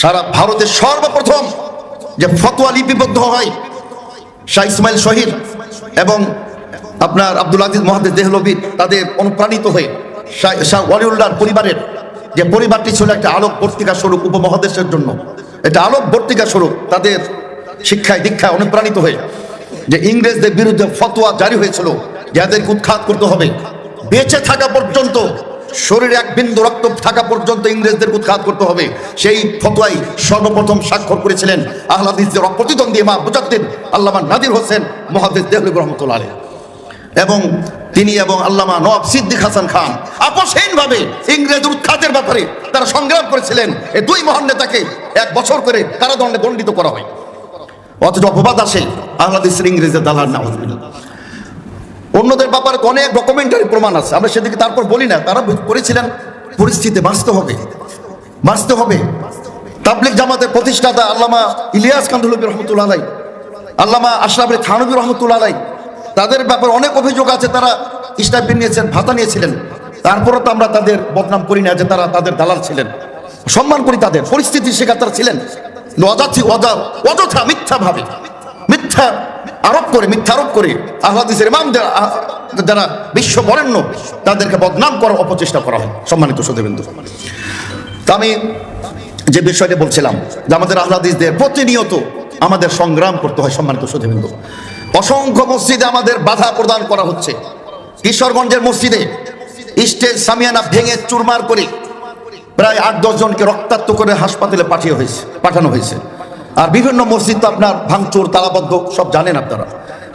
সারা ভারতের সর্বপ্রথম যে ফতোয়া লিপিবদ্ধ হয় শাহ ইসমাইল শহীদ এবং আপনার আব্দুল আজিজ মহাদেব দেহলবি তাদের অনুপ্রাণিত হয়ে শাহ ওয়ালিউল্লাহর পরিবারের যে পরিবারটি ছিল একটা আলোক পত্রিকা স্বরূপ উপমহাদেশের জন্য। এটা আলোক পত্রিকা স্বরূপ তাদের শিক্ষায়, দীক্ষায় অনুপ্রাণিত হয়ে যে ইংরেজদের বিরুদ্ধে ফতোয়া জারি হয়েছিল, যাদেরকে উৎখাত করতে হবে। বেঁচে থাকা পর্যন্ত শরীরে এক বিন্দু রক্ত থাকা পর্যন্ত ইংরেজদের উৎখাত করতে হবে। সেই ফতোয়াই সর্বপ্রথম স্বাক্ষর করেছিলেন আহলাদিসদের অপ্রতিদ্বন্দ্বী মা মুজাদ্দিদ আল্লামা নাদির হোসেন মহাদিস দেহলিব রহমতুল্লাহ আলাইহ। এবং তিনি এবং আল্লামা নওয়াব সিদ্দিক হাসান খান আপসহীনভাবে ইংরেজ উৎখাতের ব্যাপারে তারা সংগ্রাম করেছিলেন। এই দুই মহান নেতাকে এক বছর করে কারাদণ্ডে দণ্ডিত করা হয়। অথচ অপবাদ আসে বাংলাদেশের ইংরেজের দালাল না অন্যদের ব্যাপারে অনেক ডকুমেন্টারি প্রমাণ আছে। আমরা সেদিকে তারপর বলি না। তারা করেছিলেন পরিস্থিতি বাঁচতে হবে। বাঁচতে হবে। তাবলিক জামাতের প্রতিষ্ঠাতা আল্লামা ইলিয়াস কান্দুলবী রহমতুল্লাহ আলাই, আল্লামা আশরাফ থানবী রহমতুল্লাহ আলাই, তাদের ব্যাপারে অনেক অভিযোগ আছে। তারা স্টাইপেন নিয়েছেন, ভাতা নিয়েছিলেন। তারপরে তো আমরা তাদের বদনাম করি না যে তারা তাদের দালাল ছিলেন। সম্মান করি তাদের। পরিস্থিতির শিকার তারা ছিলেন। অযথা, মিথ্যা ভাবে। মিথ্যা আরোপ করে, মিথ্যা আরোপ করে, আহ্লাদিসের ইমাম যারা বিশ্ব বরেণ্য, তাদেরকে বদনাম করার অপচেষ্টা করা হয়। সম্মানিত সুদেবেন্দু তা আমি যে বিষয়টা বলছিলাম, যে আমাদের আহ্লাদিসদের প্রতিনিয়ত আমাদের সংগ্রাম করতে হয়, সম্মানিত সুদেবেন্দু অসংখ্য মসজিদে আমাদের বাধা প্রদান করা হচ্ছে। কিশোরগঞ্জের মসজিদে স্টেজ সামিয়ানা ভেঙে চুরমার করে প্রায় আট দশ জনকে রক্তাক্ত করে হাসপাতালে পাঠিয়ে হয়েছে, পাঠানো হয়েছে। আর বিভিন্ন মসজিদ তো আপনার ভাঙচুর তালাবদ্ধ সব জানেন আপনারা।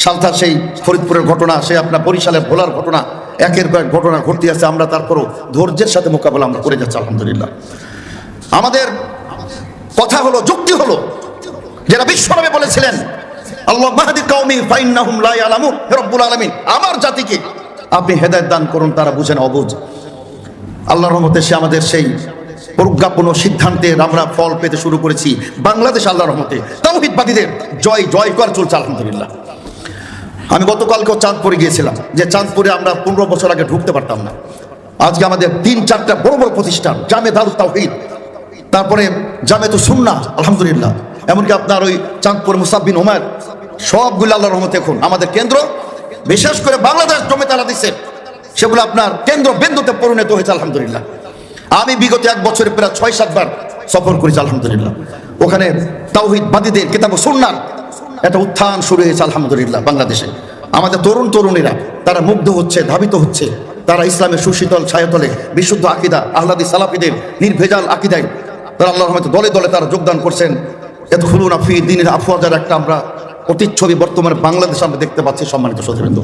সালথার সেই ফরিদপুরের ঘটনা সে আপনার বরিশালের ভোলার ঘটনা, একের এক ঘটনা ঘটতে আছে। আমরা তারপরও ধৈর্যের সাথে মোকাবেলা আমরা করে যাচ্ছি, আলহামদুলিল্লাহ। আমাদের কথা হলো, যুক্তি হলো, যেটা বিশ্বনবী বলেছিলেন, আল্লাহ মাহাদি কওমি ফাইন্নাহুম লা ইয়ালামুন হে রব্বুল আলামিন, আমার জাতিকে আপনি হেদায়েত দান করুন, তারা বুঝেন অবুঝ। আল্লাহর রহমতে সে আমাদের সেই প্রজ্ঞাপন ও সিদ্ধান্তের আমরা ফল পেতে শুরু করেছি বাংলাদেশ আল্লাহ রহমতে। তাওহিদবাদীদের জয় জয় কর চলছে আলহামদুলিল্লাহ। আমি গতকালকেও চাঁদপুরে গিয়েছিলাম, যে চাঁদপুরে আমরা পনেরো বছর আগে ঢুকতে পারতাম না। আজকে আমাদের তিন, চারটা বড় বড় প্রতিষ্ঠান, জামে দারুত তাওহিদ। তারপরে জামে তো সুন্না আলহামদুলিল্লাহ। এমনকি আপনার ওই চাঁদপুর মুসাব্বিন ওমার, সবগুলো আল্লাহর রহমত এখন আমাদের কেন্দ্র, বিশেষ করে বাংলাদেশ জমে তারা দিচ্ছে সেগুলো আপনার কেন্দ্র বিন্দুতে পরিণত হয়েছে, আলহামদুলিল্লাহ। আমি বিগত এক বছরে প্রায় ছয় সাতবার সফর করেছি, আলহামদুলিল্লাহ। ওখানে তাওহিদ বাদীদের কিতাব সুন্নার একটা উত্থান শুরু হয়েছে, আলহামদুলিল্লাহ, বাংলাদেশে। আমাদের তরুণ তরুণীরা, তারা মুগ্ধ হচ্ছে, ধাবিত হচ্ছে। তারা ইসলামের সুশীতল ছায়াতলে বিশুদ্ধ আকিদা, আহ্লাদি সালাফিদের নির্ভেজাল আকিদায় তারা আল্লাহ রহমতে দলে দলে তারা যোগদান করছেন। এত খুলুন আফি দিনের আফওয়াজার একটা আমরা প্রতিচ্ছবি বর্তমানে বাংলাদেশে আমরা দেখতে পাচ্ছি, সম্মানিত সতীবৃন্দ।